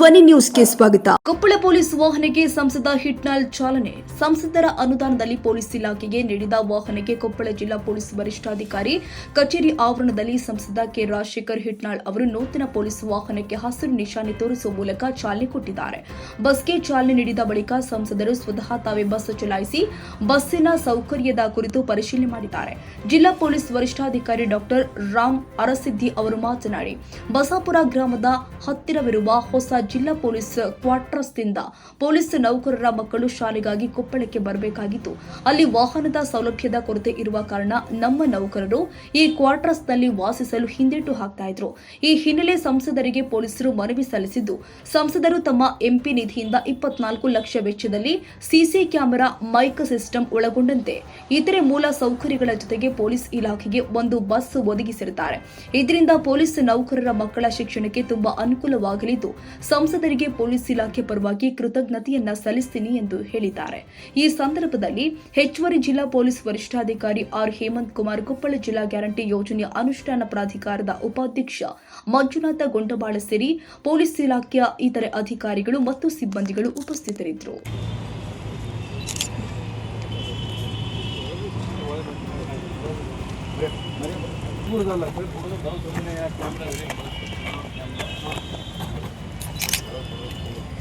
ಧ್ವನಿ ನ್ಯೂಸ್ಗೆ ಸ್ವಾಗತ. ಕೊಪ್ಪಳ ಪೊಲೀಸ್ ವಾಹನಕ್ಕೆ ಸಂಸದ ಹಿಟ್ನಾಲ್ ಚಾಲನೆ. ಸಂಸದರ ಅನುದಾನದಲ್ಲಿ ಪೊಲೀಸ್ ಇಲಾಖೆಗೆ ನೀಡಿದ ವಾಹನಕ್ಕೆ ಕೊಪ್ಪಳ ಜಿಲ್ಲಾ ಪೊಲೀಸ್ ವರಿಷ್ಠಾಧಿಕಾರಿ ಕಚೇರಿ ಆವರಣದಲ್ಲಿ ಸಂಸದ ಕೆ. ರಾಜಶೇಖರ್ ಹಿಟ್ನಾಳ್ ಅವರು ನೂತನ ಪೊಲೀಸ್ ವಾಹನಕ್ಕೆ ಹಸಿರು ನಿಶಾನೆ ತೋರಿಸುವ ಮೂಲಕ ಚಾಲನೆ ಕೊಟ್ಟಿದ್ದಾರೆ. ಬಸ್ಗೆ ಚಾಲನೆ ನೀಡಿದ ಬಳಿಕ ಸಂಸದರು ಸ್ವತಃ ತಾವೇ ಬಸ್ ಚಲಾಯಿಸಿ ಬಸ್ಸಿನ ಸೌಕರ್ಯದ ಕುರಿತು ಪರಿಶೀಲನೆ ಮಾಡಿದ್ದಾರೆ. ಜಿಲ್ಲಾ ಪೊಲೀಸ್ ವರಿಷ್ಠಾಧಿಕಾರಿ ಡಾಕ್ಟರ್ ರಾಮ್ ಅರಸಿದ್ದಿ ಅವರು ಮಾತನಾಡಿ, ಬಸಾಪುರ ಗ್ರಾಮದ ಹತ್ತಿರವಿರುವ ಹೊಸ ಜಿಲ್ಲಾ ಪೊಲೀಸ್ ಕ್ವಾರ್ಟರ್ಸ್ನಿಂದ ಪೊಲೀಸ್ ನೌಕರರ ಮಕ್ಕಳು ಶಾಲೆಗಾಗಿ ಕೊಪ್ಪಳಕ್ಕೆ ಬರಬೇಕಾಗಿತ್ತು. ಅಲ್ಲಿ ವಾಹನದ ಸೌಲಭ್ಯದ ಕೊರತೆ ಇರುವ ಕಾರಣ ನಮ್ಮ ನೌಕರರು ಈ ಕ್ವಾರ್ಟರ್ಸ್ನಲ್ಲಿ ವಾಸಿಸಲು ಹಿಂದೇಟು ಹಾಕ್ತಾ ಇದ್ರು. ಈ ಹಿನ್ನೆಲೆ ಸಂಸದರಿಗೆ ಪೊಲೀಸರು ಮನವಿ ಸಲ್ಲಿಸಿದ್ದು, ಸಂಸದರು ತಮ್ಮ ಎಂಪಿ ನಿಧಿಯಿಂದ ಇಪ್ಪತ್ನಾಲ್ಕು ಲಕ್ಷ ವೆಚ್ಚದಲ್ಲಿ ಸಿಸಿ ಕ್ಯಾಮೆರಾ, ಮೈಕ್ ಸಿಸ್ಟಮ್ ಒಳಗೊಂಡಂತೆ ಇತರೆ ಮೂಲ ಸೌಕರ್ಯಗಳ ಜೊತೆಗೆ ಪೊಲೀಸ್ ಇಲಾಖೆಗೆ ಒಂದು ಬಸ್ ಒದಗಿಸಿರುತ್ತಾರೆ. ಇದರಿಂದ ಪೊಲೀಸ್ ನೌಕರರ ಮಕ್ಕಳ ಶಿಕ್ಷಣಕ್ಕೆ ತುಂಬಾ ಅನುಕೂಲವಾಗಲಿದ್ದು ಸಂಸದರಿಗೆ ಪೊಲೀಸ್ ಇಲಾಖೆ ಪರವಾಗಿ ಕೃತಜ್ಞತೆಯನ್ನ ಸಲ್ಲಿಸ್ತೀನಿ ಎಂದು ಹೇಳಿದ್ದಾರೆ. ಈ ಸಂದರ್ಭದಲ್ಲಿ ಹೆಚ್ಚುವರಿ ಜಿಲ್ಲಾ ಪೊಲೀಸ್ ವರಿಷ್ಠಾಧಿಕಾರಿ ಆರ್ ಹೇಮಂತ್ ಕುಮಾರ್ ಕೊಪ್ಪಳ ಜಿಲ್ಲಾ ಗ್ಯಾರಂಟಿ ಯೋಜನೆಯ ಅನುಷ್ಠಾನ ಪ್ರಾಧಿಕಾರದ ಉಪಾಧ್ಯಕ್ಷ ಮಂಜುನಾಥ ಗೊಂಡಬಾಳ ಸೇರಿ ಪೊಲೀಸ್ ಇಲಾಖೆಯ ಇತರೆ ಅಧಿಕಾರಿಗಳು ಮತ್ತು ಸಿಬ್ಬಂದಿಗಳು ಉಪಸ್ಥಿತರಿದ್ದರು.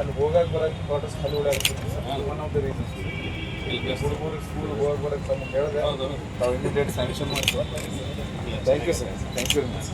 ಅಲ್ಲಿ ಹೋಗಕ್ಕೆ ಬರೋಕ್ಕೆ ಕ್ವಾರ್ಟರ್ಸ್ ಖಾಲಿ ಓಡಾಡ್ತೀವಿ one of the reasons school ಹೋಗಕ್ಕೆ ಬರೋಕ್ಕೆ ತಮ್ಮ ಹೇಳಿದೆ. ಇಮಿಡಿಯೇಟ್ ಸ್ಯಾಂಕ್ಷನ್ ಮಾಡ್ತೀವಿ thank you sir thank you very much